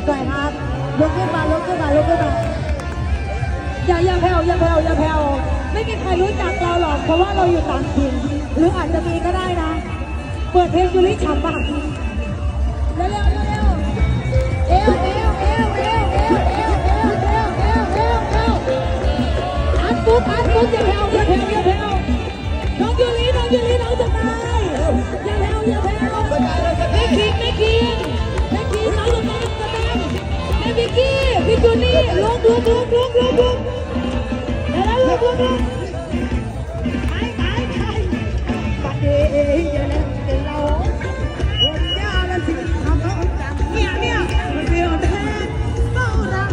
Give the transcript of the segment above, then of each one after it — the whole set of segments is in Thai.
ร์โตเกียวมิวสิกหน่อยครับลุกขึ้นมาลุกขึ้นมาลุกขึ้นมาอย่าอย่าแผ่วอย่าแผ่วอย่าแผ่วไม่มีใครรู้จักเราหรอก เพราะว่าเราอยู่ต่างถิ่นหรืออาจจะมีก็ได้นะ เปิดเพลงยูริฉ่ำป่ะเร็วเร็วเร็วเอวเอวเอวเอวเอวเอวเอวเอวเอวเอวเอวอัดปุ๊บอัดปุ๊บอย่าแผ่ว แม่วิกกี้พี่จูนี่ลงลุกลุกลุกลุกลุกแล้วลุกลุกลุกไปไปไปบัดเดย์อย่าเล่นกันเราผมยาละสิทำเขาจังเนี่ยเนี่ยเดียวแท้เฝ้ารัก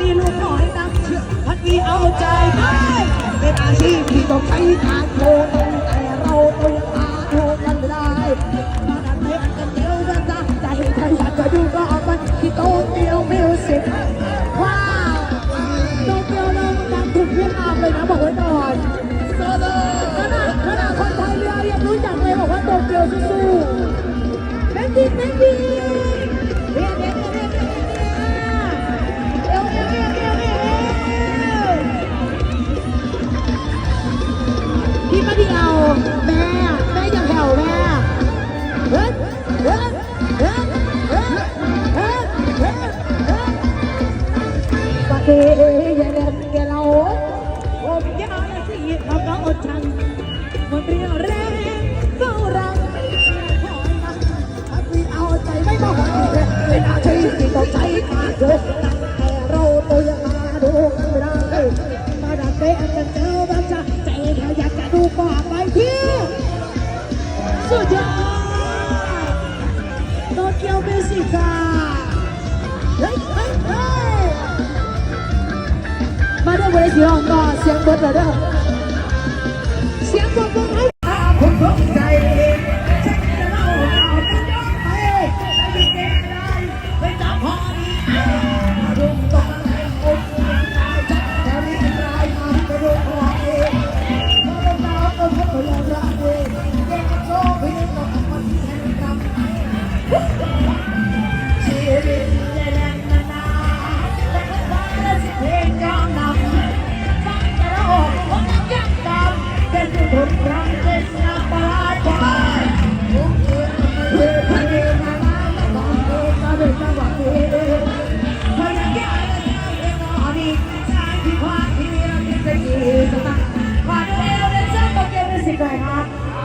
นี่ลูกหอยนักเชื่อพัดวีเอาใจไปเป็นอาชีพที่ต้องใช้การโทรตั้งแต่เราตัวยังหาโทรกันไม่ได้มาดันเตะกันเดียวกันจ้ะใจใครอยากจะดูก็เอา พี่มาเดียวแม่แม่อย่าแผ่วแม่เฮ้ยเฮ้ยเฮ้ยเฮ้ยเฮ้ยเฮ้ยเฮ้ยปฏิอย่าเล่นแกเราผมยาวและสีทำน้องอดชันมันเรียวแรง ชีที่ต้องใช้กาเดินแต่เราตัวยังมาดูกันไม่ได้มาดันเตะกันเจอแบบจะใจแค่อยากจะดูก่อนไปที่สุดยอดโตเกียวมิวสิกค่ะเฮ้ยเฮ้ยเฮ้ยมาด้อบริษัทของก่อนเสียงเบิร์ดเลยเด้อ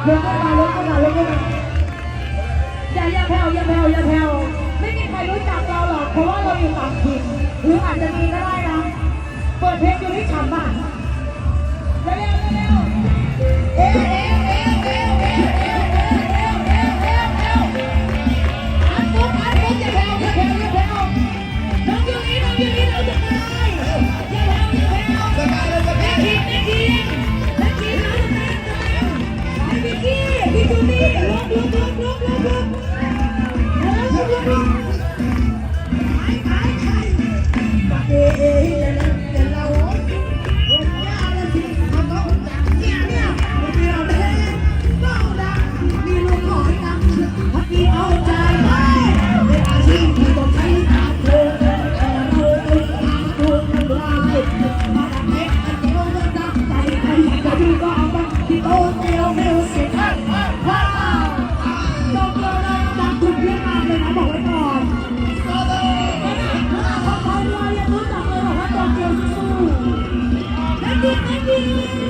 ลุกขึ้นมาลุกขึ้นมาลุกขึ้นมาอย่าอย่าแผ่วอย่าแผ่วอย่าแผ่วไม่มีใครรู้จักเราหรอกเพราะว่าเราอยู่ต่างถิ่นหรืออาจจะมีก็ได้นะเปิดเพลงอยู่ที่ฉ่ำป่ะเร็วเร็วเร็วเอวเอวเอวเอวเอวเอวเอวเอวเอวเอวเอวอันปุ๊บอันปุ๊บอย่าแผ่วอย่าแผ่วอย่าแผ่วน้องอยูริน้องอยูริเราจะตายอย่ you.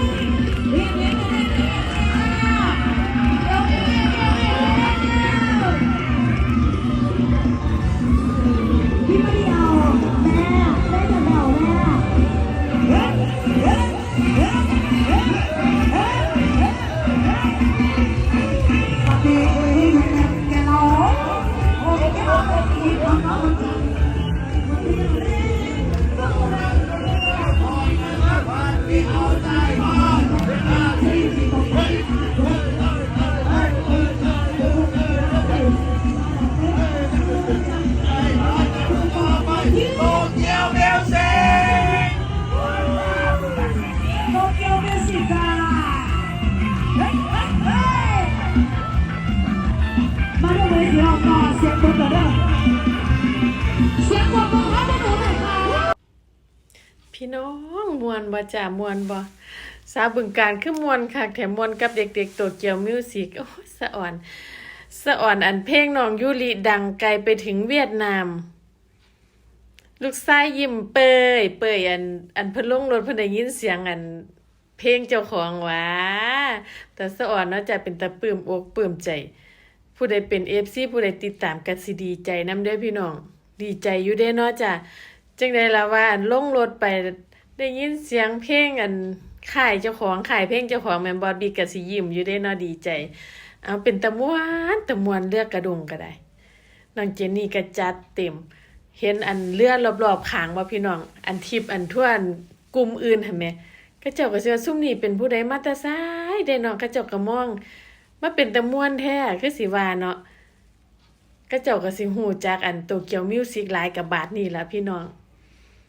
พี่น้องมวนบ่จ้ามวนบ่สาบึงการคือมวนคักแถมมวนกับเด็กๆโตเกียวมิวสิกโอ้สะอ่อน สะอ่อนอันเพลงน้องยูริดังไกลไปถึงเวียดนาม ลูกชายยิ้มเปยเปยอันอันเพิ่นลงรถเพิ่นได้ยินเสียงอันเพลงเจ้าของหว่าแต่สะอ่อนเนาะจะเป็นตะปลื้มอกปลื้มใจ ผู้ใดเป็น FC ผู้ใดติดตามก็สิดีใจนำเด้อพี่น้อง ดีใจอยู่เด้เนาะจ้ะ จังได๋ล่ะว่าอันลงรถไปได้ยินเสียงเพลงอันค่ายเจ้าของค่ายเพลงเจ้าของแมนบ่บีก็สิยิ้มอยู่เด้นาะดีใจ เอาเป็นตะมวนตะมวนเลือกกระดงก็ได้น้องเจนนี่ก็จัดเต็ม เห็นอันเลือดรอบๆขางบ่าพี่น้อง อันทิพย์อันทั่วอันกลุ่มอื่นหั่นแหมก็เจ้าก็สิว่าซุมนี้เป็นผู้ใดมาแต่ไสายได้นาะก็เจ้าก็มองมาเป็นตะมวนแท้คือสิวาเนาะก็เจ้าก็สิฮู้จักอันโตเกียวมิวสิกหลายกับบาทนี่ละพี่น้อง